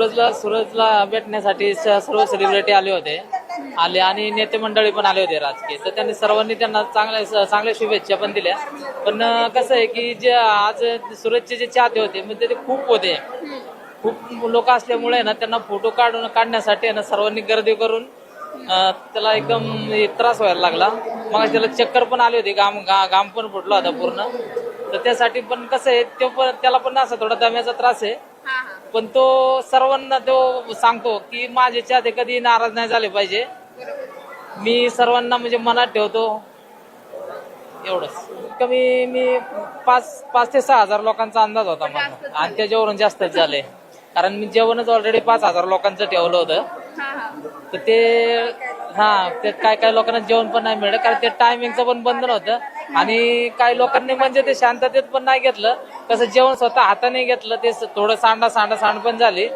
सूरजला सूरजला भेटण्यासाठी स- सर्व सेलिब्रिटी आले होते. आले आणि नेते मंडळी पण आले होते राजकीय. तर त्यांनी सर्वांनी त्यांना चांगल्या चांगल्या शुभेच्छा पण दिल्या. पण अं, कसं आहे की जे आज सूरजचे जे चाहते होते म्हणजे ते खूप होते. खूप लोक असल्यामुळे ना त्यांना फोटो काढून काढण्यासाठी आहे ना सर्वांनी गर्दी करून अं, त्याला एकदम त्रास व्हायला लागला. मग त्याला चक्कर पण आली होती घाम गा- घाम पण फुटला होता पूर्ण. तर त्यासाठी पण कसं आहे ते पण त्याला पण असा थोडा दम्याचा त्रास आहे. पण तो सर्वांना तो सांगतो की माझे चाहते कधी नाराज नाही झाले पाहिजे. मी सर्वांना म्हणजे मनात ठेवतो. एवढंच. कमी मी पाच पाच ते सहा हजार लोकांचा अंदाज होता माझा. आणि त्याच्यावरून जास्तच झाले. कारण मी जेवणच ऑलरेडी पाच हजार लोकांचं ठेवलं होतं. तर ते हा ते काय काय लोकांना जेवण पण नाही मिळलं कारण ते टायमिंगचं पण बंधन होतं. आणि काही लोकांनी म्हणजे ते शांततेत पण नाही घेतलं. कसं जेवण स्वतः हाताने घेतलं ते थोडं सांडा सांडा सांड पण झाली.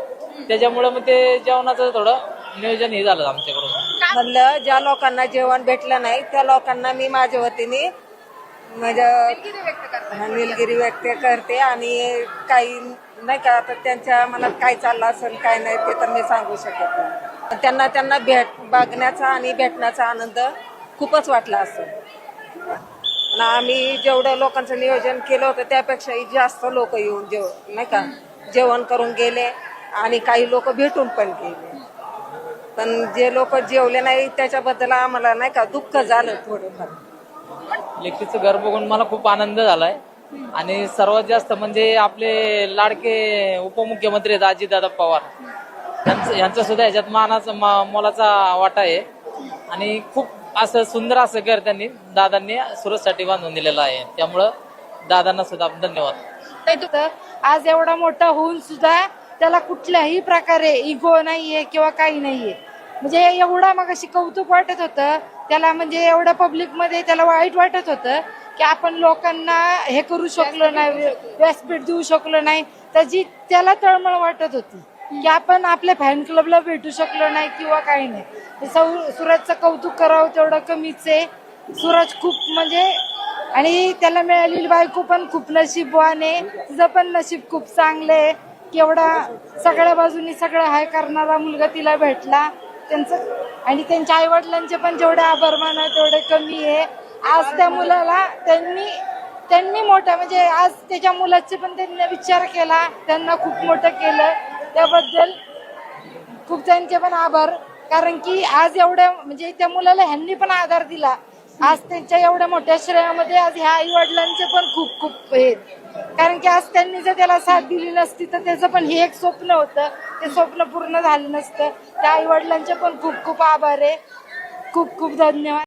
त्याच्यामुळे मग ते जेवणाचं थोडं नियोजन हे झालं आमच्याकडून. म्हणलं ज्या लोकांना जेवण भेटलं नाही त्या लोकांना मी माझ्या वतीने हा, निलगिरी व्यक्त करते आणि काही नाही का आता त्यांच्या मनात काय चाललं असेल काय नाही ते तर मी सांगू शकत नाही. त्यांना त्यांना भेट बघण्याचा आणि भेटण्याचा आनंद खूपच वाटला असेल. आम्ही जेवढं लोकांचं नियोजन केलं होतं त्यापेक्षाही जास्त लोक येऊन जेव नाही का जेवण करून गेले आणि काही लोक भेटून पण गेले. पण जे लोक जेवले नाही त्याच्याबद्दल आम्हाला नाही का दुःख झालं थोडंफार. लेकीचं घर बघून मला खूप आनंद झालाय. आणि सर्वात जास्त म्हणजे आपले लाडके उपमुख्यमंत्री आहेत अजितदादा पवार. यांचं यांचा सुद्धा याच्यात मानाचा मोलाचा वाटा आहे. आणि खूप असं सुंदर असं घर त्यांनी दादांनी सुरतसाठी बांधून दिलेलं आहे. त्यामुळं दादांना सुद्धा धन्यवाद आज एवढा मोठा होऊन सुद्धा त्याला कुठल्याही प्रकारे इगो नाहीये किंवा काही नाहीये. म्हणजे एवढा मग अशी कौतुक वाटत होतं. त्याला म्हणजे एवढं पब्लिकमध्ये त्याला वाईट वाटत होतं की आपण लोकांना हे करू शकलो नाही व्यासपीठ देऊ शकलो नाही. त्याची त्याला तळमळ वाटत होती की आपण आपल्या फॅन क्लबला भेटू शकलो नाही किंवा काही नाही. सौ- सूरजचं कौतुक करावं तेवढं कमीच आहे. सूरज खूप म्हणजे आणि त्याला मिळालेली बायको पण खूप नशीबवान आहे. तिचं पण नशीब खूप चांगलं आहे. की एवढा सगळ्या बाजूनी सगळं हाय करणारा मुलगा तिला भेटला. त्यांचं. आणि त्यांच्या आईवडिलांचे पण जेवढे आभार माना तेवढे कमी आहे. आज त्या मुलाला त्यांनी त्यांनी मोठं म्हणजे आज त्याच्या मुलाचे पण त्यांनी विचार केला त्यांना खूप मोठं केलं. त्याबद्दल खूप त्यांचे पण आभार. कारण की आज एवढ्या म्हणजे त्या मुलाला ह्यांनी पण आधार दिला. आज त्यांच्या एवढ्या मोठ्या श्रेयामध्ये आज ह्या आई वडिलांचे पण खूप खूप हे कारण की आज त्यांनी जर त्याला साथ दिली नसती तर त्याचं पण हे एक स्वप्न होतं. ते स्वप्न पूर्ण झालं नसतं. त्या आई वडिलांचे पण खूप खूप आभार आहे. खूप खूप धन्यवाद.